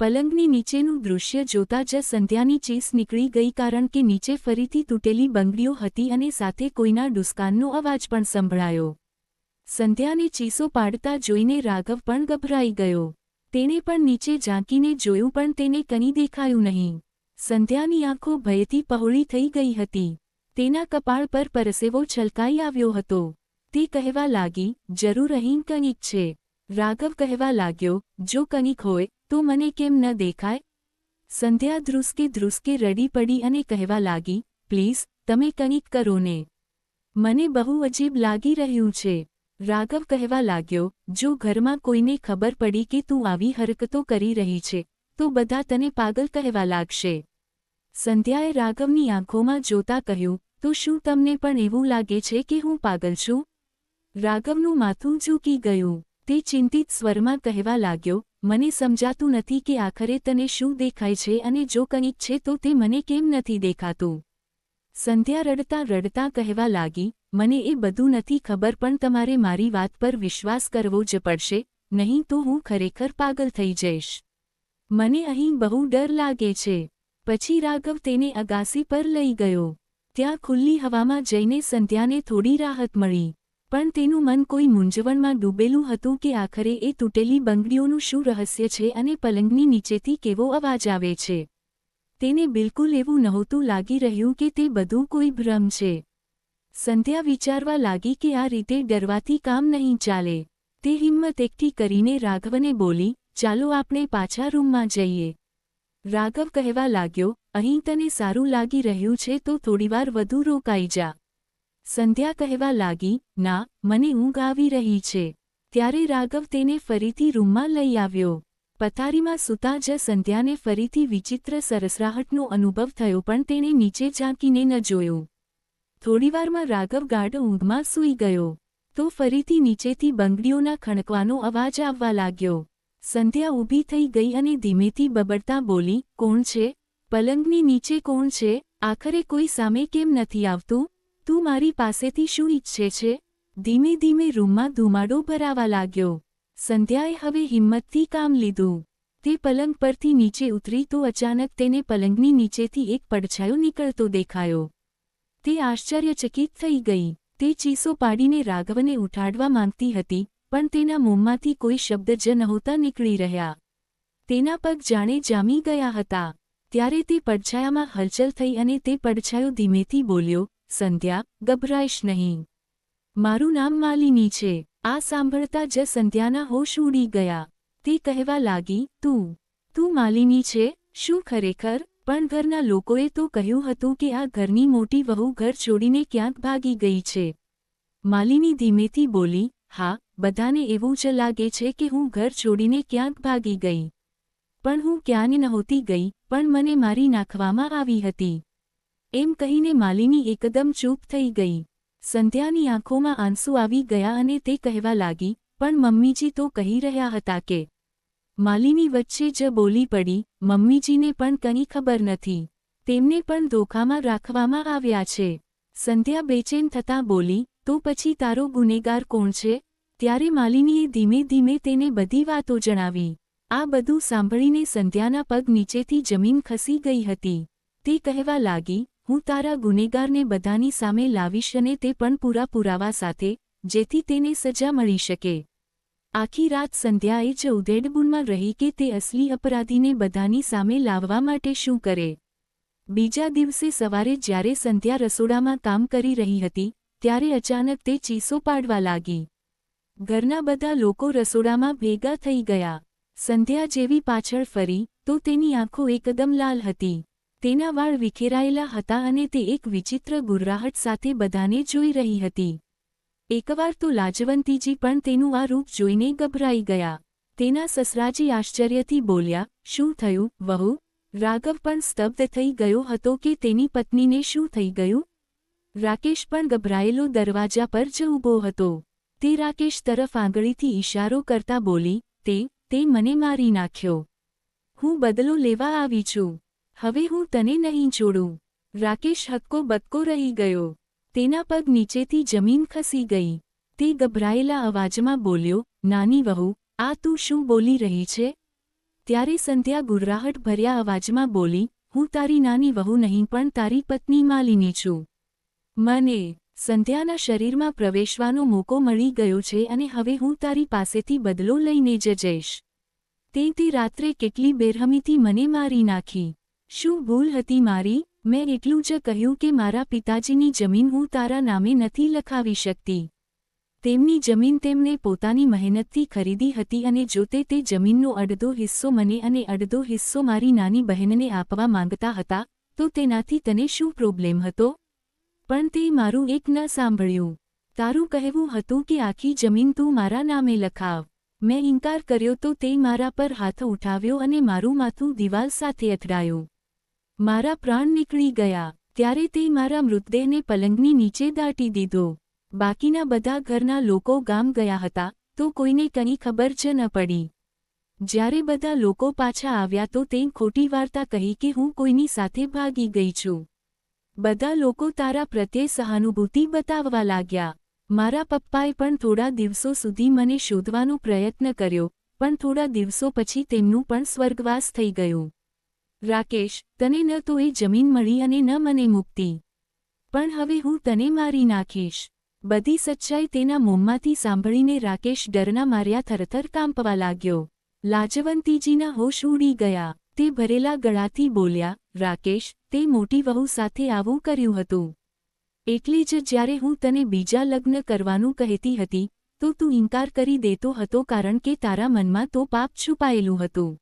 પલંગની નીચેનું દૃશ્ય જોતા જ સંધ્યાની ચીસ નીકળી ગઈ કારણ કે નીચે ફરીથી તૂટેલી બંગડીઓ હતી અને સાથે કોઈના ડુસ્કાનનો અવાજ પણ સંભળાયો. સંધ્યાને ચીસો પાડતા જોઈને રાઘવ પણ ગભરાઈ ગયો. તેણે પણ નીચે ઝાંકીને જોયું પણ તેને કંઈ દેખાયું નહીં. સંધ્યાની આંખો ભયથી પહોળી થઈ ગઈ હતી. તેના કપાળ પર પરસેવો છલકાઈ આવ્યો હતો. તે કહેવા લાગી, જરૂર અહીં કંઈક છે. રાઘવ કહેવા લાગ્યો, જો કંઈક હોય તો મને કેમ ન દેખાય? સંધ્યા ધ્રુસકે ધ્રુસકે રડી પડી અને કહેવા લાગી, પ્લીઝ, તમે કંઈક કરો ને. મને બહુ અજીબ લાગી રહ્યું છે. રાઘવ કહેવા લાગ્યો, જો ઘરમાં કોઈને ખબર પડી કે તું આવી હરકતો કરી રહી છે, તો બધા તને પાગલ કહેવા લાગશે. સંધ્યાએ રાઘવની આંખોમાં જોતા કહ્યું, તો શું તમને પણ એવું લાગે છે કે હું પાગલ છું? રાઘવનું માથું ઝૂકી ગયું, તે ચિંતિત સ્વરમાં કહેવા લાગ્યો મને સમજાતું નથી કે આખરે તને શું દેખાય છે અને જો કંઈક છે તો તે મને કેમ નથી દેખાતું. સંધ્યા રડતા રડતા કહેવા લાગી, મને એ બધું નથી ખબર પણ તમારે મારી વાત પર વિશ્વાસ કરવો જ પડશે, નહીં તો હું ખરેખર પાગલ થઈ જઈશ. મને અહીં બહુ ડર લાગે છે. પછી રાઘવ તેને અગાસી પર લઈ ગયો. ત્યાં ખુલ્લી હવામાં જઈને સંધ્યાને થોડી રાહત મળી. પણ તેનું મન કોઈ મૂંઝવણમાં ડૂબેલું હતું કે આખરે એ તૂટેલી બંગડીઓનું શું રહસ્ય છે અને પલંગની નીચેથી કેવો અવાજ આવે છે? તેને બિલકુલ એવું નહોતું લાગી રહ્યું કે તે બધું કોઈ ભ્રમ છે. સંધ્યા વિચારવા લાગી કે આ રીતે ડરવાથી કામ નહીં ચાલે. તે હિંમત એકઠી કરીને રાઘવને બોલી, ચાલો આપણે પાછા રૂમમાં જઈએ. રાઘવ કહેવા લાગ્યો, અહીં તને સારું લાગી રહ્યું છે તો થોડીવાર વધુ રોકાઈ જા. સંધ્યા કહેવા લાગી, ના, મને ઊંઘ આવી રહી છે. ત્યારે રાઘવ તેને ફરીથી રૂમમાં લઈ આવ્યો. પથારીમાં સૂતા જ સંધ્યાને ફરીથી વિચિત્ર સરસરાહટનો અનુભવ થયો પણ તેણે નીચે ઝાંકીને ન જોયું. થોડીવારમાં રાઘવ ગાઢ ઊંઘમાં સૂઈ ગયો. તો ફરીથી નીચેથી બંગડીઓના ખણકવાનો અવાજ આવવા લાગ્યો. સંધ્યા ઊભી થઈ ગઈ અને ધીમેથી બબડતા બોલી, કોણ છે? પલંગની નીચે કોણ છે? આખરે કોઈ સામે કેમ નથી આવતું? તું મારી પાસેથી શું ઈચ્છે છે? ધીમે ધીમે રૂમમાં ધુમાડો ભરાવા લાગ્યો. સંધ્યાએ હવે હિંમતથી કામ લીધું. તે પલંગ પરથી નીચે ઉતરી તો અચાનક તેને પલંગની નીચેથી એક પડછાયો નીકળતો દેખાયો. તે આશ્ચર્યચકિત થઈ ગઈ. તે ચીસો પાડીને રાઘવને ઉઠાડવા માંગતી હતી, પણ તેના મોંમાંથી કોઈ શબ્દ જ નહોતા નીકળી રહ્યા. તેના પગ જાણે જામી ગયા હતા. ત્યારે તે પડછાયામાં હલચલ થઈ અને તે પડછાયો ધીમેથી બોલ્યો સંધ્યા, ગભરાઈશ નહીં. મારું નામ માલિની છે. આ સાંભળતા જ સંધ્યાના હોશ ઉડી ગયા. તે કહેવા લાગી, તું તું માલિની છે? શું ખરેખર? પણ ઘરના લોકોએ તો કહ્યું હતું કે આ ઘરની મોટી વહુ ઘર છોડીને ક્યાંક ભાગી ગઈ છે. માલિની ધીમેથી બોલી, હા, બધાને એવું જ લાગે છે કે હું ઘર છોડીને ક્યાંક ભાગી ગઈ. પણ હું ક્યાંય નહોતી ગઈ, પણ મને મારી નાખવામાં આવી હતી. એમ કહીને માલિની એકદમ ચૂપ થઈ ગઈ. સંધ્યાની આંખોમાં આંસુ આવી ગયા અને તે કહેવા લાગી, પણ મમ્મીજી તો કહી રહ્યા હતા કે. માલિની વચ્ચે જ બોલી પડી, મમ્મીજીને પણ કંઈ ખબર નથી. તેમને પણ ધોખામાં રાખવામાં આવ્યા છે. સંધ્યા બેચેન થતાં બોલી, તો પછી તારો ગુનેગાર કોણ છે? ત્યારે માલિનીએ ધીમે ધીમે તેને બધી વાતો જણાવી. આ બધું સાંભળીને સંધ્યાના પગ નીચેથી જમીન ખસી ગઈ હતી. તે કહેવા લાગી હું તારા ગુનેગારને બધાની સામે લાવીશ અને તે પણ પૂરા પુરાવા સાથે, જેથી તેને સજા મળી શકે. આખી રાત સંધ્યાએ જ ઉધેડબુનમાં રહી કે તે અસલી અપરાધીને બધાની સામે લાવવા માટે શું કરે. બીજા દિવસે સવારે જ્યારે સંધ્યા રસોડામાં કામ કરી રહી હતી, ત્યારે અચાનક તે ચીસો પાડવા લાગી. ઘરના બધા લોકો રસોડામાં ભેગા થઈ ગયા. સંધ્યા જેવી પાછળ ફરી, તો તેની આંખો એકદમ લાલ હતી. તેના વાળ વિખેરાયેલા હતા અને તે એક વિચિત્ર ગુર્રાહટ સાથે બધાને જોઈ રહી હતી. એકવાર તો લાજવંતીજી પણ તેનું આ રૂપ જોઈને ગભરાઈ ગયા. તેના સસરાજી આશ્ચર્યથી બોલ્યા, શું થયું, વહુ? રાઘવ પણ સ્તબ્ધ થઈ ગયો હતો કે તેની પત્નીને શું થઈ ગયું? રાકેશ પણ ગભરાયેલો દરવાજા પર જ ઊભો હતો. તે રાકેશ તરફ આંગળીથી ઇશારો કરતા બોલી, તે તે મને મારી નાખ્યો. હું બદલો લેવા આવી છું. હવે હું તને નહીં છોડું. રાકેશ હક્કો બતકો રહી ગયો. તેના પગ નીચેથી જમીન ખસી ગઈ. તે ગભરાયેલા અવાજમાં બોલ્યો, નાની વહુ, આ તું શું બોલી રહી છે? ત્યારે સંધ્યા ગુર્રાહટ ભર્યા અવાજમાં બોલી, હું તારી નાની વહુ નહીં, પણ તારી પત્ની માલિની છું. મને સંધ્યાના શરીરમાં પ્રવેશવાનો મોકો મળી ગયો છે અને હવે હું તારી પાસેથી બદલો લઈને જ જઈશ. તે રાત્રે કેટલી બેરહમીથી મને મારી નાખી. શું ભૂલ હતી મારી? મેં એટલું જ કહ્યું કે મારા પિતાજીની જમીન હું તારા નામે નથી લખાવી શકતી. તેમની જમીન તેમને પોતાની મહેનતથી ખરીદી હતી અને જો તે તે જમીનનો અડધો હિસ્સો મને અને અડધો હિસ્સો મારી નાની બહેનને આપવા માંગતા હતા, તો તેનાથી તને શું પ્રોબ્લેમ હતો? પણ તે મારું એક ન સાંભળ્યું. તારું કહેવું હતું કે આખી જમીન તું મારા નામે લખાવ. મેં ઇન્કાર કર્યો તો તે મારા પર હાથ ઉઠાવ્યો અને મારું માથું દિવાલ સાથે અથડાયું. મારા પ્રાણ નીકળી ગયા, ત્યારે તે મારા મૃતદેહને પલંગની નીચે દાટી દીધો. બાકીના બધા ઘરના લોકો ગામ ગયા હતા, તો કોઈને કંઈ ખબર જ ન પડી. જ્યારે બધા લોકો પાછા આવ્યા તો તે ખોટી વાર્તા કહી કે હું કોઈની સાથે ભાગી ગઈ છું. બધા લોકો તારા પ્રત્યે સહાનુભૂતિ બતાવવા લાગ્યા. મારા પપ્પાએ પણ થોડા દિવસો સુધી મને શોધવાનો પ્રયત્ન કર્યો, પણ થોડા દિવસો પછી તેમનું પણ સ્વર્ગવાસ થઈ ગયું. રાકેશ, તને ન તો એ જમીન મળી અને ન મને મુક્તિ. પણ હવે હું તને મારી નાખીશ. બધી સચ્ચાઈ તેના મોંમાંથી સાંભળીને રાકેશ ડરના માર્યા થરથર કાંપવા લાગ્યો. લાજવંતીજીના હોશ ઉડી ગયા. તે ભરેલા ગળાથી બોલ્યા, રાકેશ, તે મોટી વહુ સાથે આવું કર્યું હતું. એટલે જ જ્યારે હું તને બીજા લગ્ન કરવાનું કહેતી હતી, તો તું ઇન્કાર કરી દેતો હતો કારણ કે તારા મનમાં તો પાપ છુપાયેલું હતું.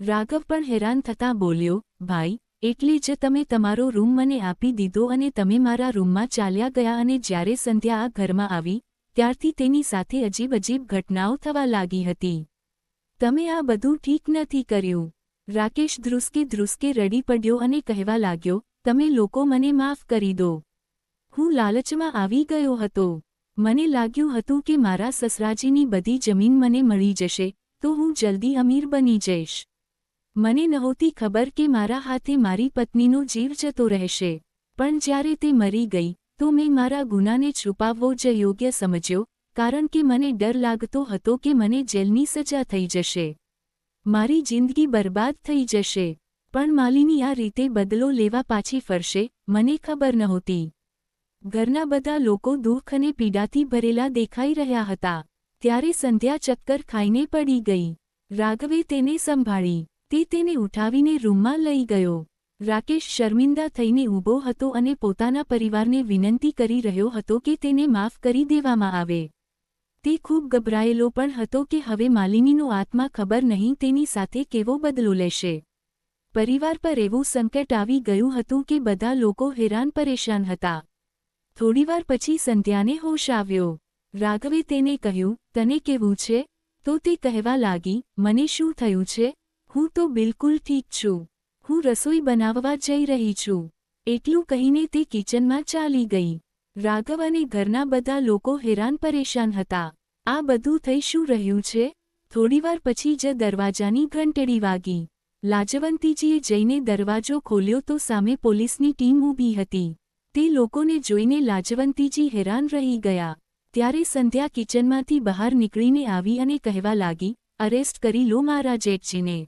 રાઘવ પણ હેરાન થતાં બોલ્યો, ભાઈ, એટલે જ તમે તમારો રૂમ મને આપી દીધો અને તમે મારા રૂમમાં ચાલ્યા ગયા અને જ્યારે સંધ્યા આ ઘરમાં આવી, ત્યારથી તેની સાથે અજીબ અજીબ ઘટનાઓ થવા લાગી હતી. તમે આ બધું ઠીક નથી કર્યું. રાકેશ ધ્રુસકે ધ્રુસકે રડી પડ્યો અને કહેવા લાગ્યો, તમે લોકો મને માફ કરી દો. હું લાલચમાં આવી ગયો હતો. મને લાગ્યું હતું કે મારા સસરાજીની બધી જમીન મને મળી જશે, તો હું જલ્દી અમીર બની જઈશ. મને નહોતી ખબર કે મારા હાથે મારી પત્નીનો જીવ જતો રહેશે. પણ જ્યારે તે મરી ગઈ, તો મેં મારા ગુનાને છુપાવવો જ યોગ્ય સમજ્યો, કારણ કે મને ડર લાગતો હતો કે મને જેલની સજા થઈ જશે. મારી જિંદગી બરબાદ થઈ જશે. પણ માલિની આ રીતે બદલો લેવા પાછી ફરશે, મને ખબર નહોતી. ઘરના બધા લોકો દુઃખ અને પીડાથી ભરેલા દેખાઈ રહ્યા હતા. ત્યારે સંધ્યા ચક્કર ખાઈને પડી ગઈ. રાઘવે તેને સંભાળી. તે તેને ઉઠાવીને રૂમમાં લઈ ગયો. રાકેશ શર્મિંદા થઈને ઊભો હતો અને પોતાના પરિવારને વિનંતી કરી રહ્યો હતો કે તેને માફ કરી દેવામાં આવે. તે ખૂબ ગભરાયેલો પણ હતો કે હવે માલિનીનો આત્મા ખબર નહીં તેની સાથે કેવો બદલો લેશે. પરિવાર પર એવું સંકટ આવી ગયું હતું કે બધા લોકો હેરાન પરેશાન હતા. થોડીવાર પછી સંધ્યાને હોશ આવ્યો. રાઘવે તેને કહ્યું, તને કેવું છે? તો તે કહેવા લાગી, મને શું થયું છે? હું તો બિલકુલ ઠીક છું. હું રસોઈ બનાવવા જઈ રહી છું. એટલું કહીને તે કિચનમાં ચાલી ગઈ. રાઘવ અને ઘરના બધા લોકો હેરાન પરેશાન હતા. આ બધું થઈ શું રહ્યું છે? થોડીવાર પછી જ દરવાજાની ઘંટડી વાગી. લાજવંતીજીએ જઈને દરવાજો ખોલ્યો તો સામે પોલીસની ટીમ ઊભી હતી. તે લોકોને જોઈને લાજવંતીજી હેરાન રહી ગયા. ત્યારે સંધ્યા કિચનમાંથી બહાર નીકળીને આવી અને કહેવા લાગી, અરેસ્ટ કરી લો મારા જેઠજીને.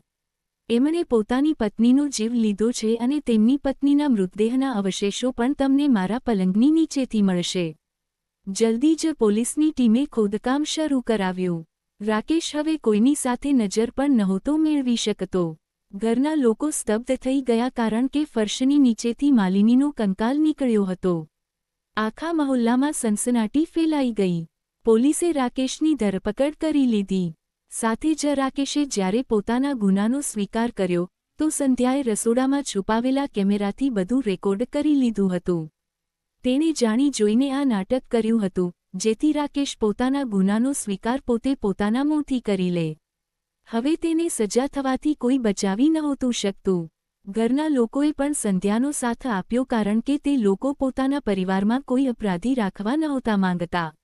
એમણે પોતાની પત્નીનો જીવ લીધો છે અને તેમની પત્નીના મૃતદેહના અવશેષો પણ તમને મારા પલંગની નીચેથી મળશે. જલ્દી જ પોલીસની ટીમે ખોદકામ શરૂ કરાવ્યું. રાકેશ હવે કોઈની સાથે નજર પણ નહોતો મેળવી શકતો. ઘરના લોકો સ્તબ્ધ થઈ ગયા કારણ કે ફર્શની નીચેથી માલિનીનો કંકાલ નીકળ્યો હતો. આખા મહોલ્લામાં સનસનાટી ફેલાઈ ગઈ. પોલીસે રાકેશની ધરપકડ કરી લીધી. સાથે જ રાકેશે જ્યારે પોતાના ગુનાનો સ્વીકાર કર્યો, તો સંધ્યાએ રસોડામાં છુપાવેલા કેમેરાથી બધું રેકોર્ડ કરી લીધું હતું. તેણે જાણી જોઈને આ નાટક કર્યું હતું, જેથી રાકેશ પોતાના ગુનાનો સ્વીકાર પોતે પોતાના મોંથી કરી લે. હવે તેને સજા થવાથી કોઈ બચાવી નહોતું શકતું. ઘરના લોકોએ પણ સંધ્યાનો સાથ આપ્યો કારણ કે તે લોકો પોતાના પરિવારમાં કોઈ અપરાધી રાખવા નહોતા માંગતા.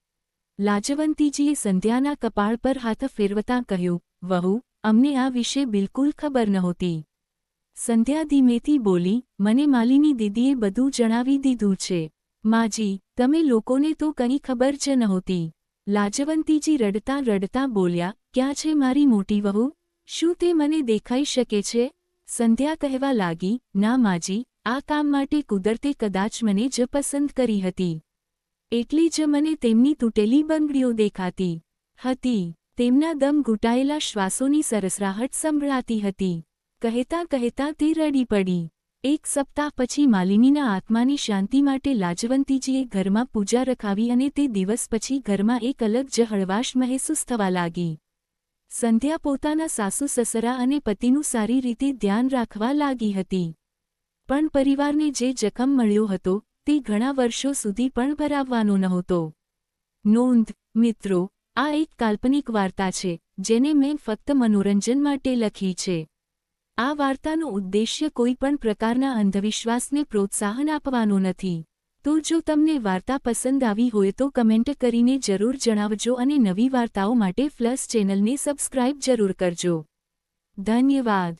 લાજવંતીજીએ સંધ્યાના કપાળ પર હાથ ફેરવતાં કહ્યું, વહુ, અમને આ વિશે બિલકુલ ખબર નહોતી. સંધ્યા ધીમેથી બોલી, મને માલિની દીદીએ બધું જણાવી દીધું છે. માજી, તમે લોકોને તો કંઈ ખબર જ નહોતી. લાજવંતીજી રડતાં રડતાં બોલ્યા, ક્યાં છે મારી મોટી વહુ? શું તે મને દેખાઈ શકે છે? સંધ્યા કહેવા લાગી, ના માજી, આ કામ માટે કુદરતે કદાચ મને જ પસંદ કરી હતી. એટલે જ મને તેમની તૂટેલી બંગડીઓ દેખાતી હતી. તેમના દમ ઘૂંટાયેલા શ્વાસોની સરસરાહટ સંભળાતી હતી. કહેતા કહેતા તે રડી પડી. એક સપ્તાહ પછી માલિનીના આત્માની શાંતિ માટે લાજવંતીજીએ ઘરમાં પૂજા રખાવી અને તે દિવસ પછી ઘરમાં એક અલગ જ હળવાશ મહેસૂસ થવા લાગી. સંધ્યા પોતાના સાસુ સસરા અને પતિનું સારી રીતે ધ્યાન રાખવા લાગી હતી. પણ પરિવારને જે જખમ મળ્યો હતો તે ઘણા વર્ષો સુધી પણ ભરાવવાનો નહોતો. નોંધ, મિત્રો, આ એક કાલ્પનિક વાર્તા છે, જેને મેં ફક્ત મનોરંજન માટે લખી છે. આ વાર્તાનો ઉદ્દેશ્ય કોઈ પણ પ્રકારના અંધવિશ્વાસને પ્રોત્સાહન આપવાનો નથી. તો જો તમને વાર્તા પસંદ આવી હોય તો કમેન્ટ કરીને જરૂર જણાવજો અને નવી વાર્તાઓ માટે ફ્લસ ચેનલને સબસ્ક્રાઇબ જરૂર કરજો. ધન્યવાદ.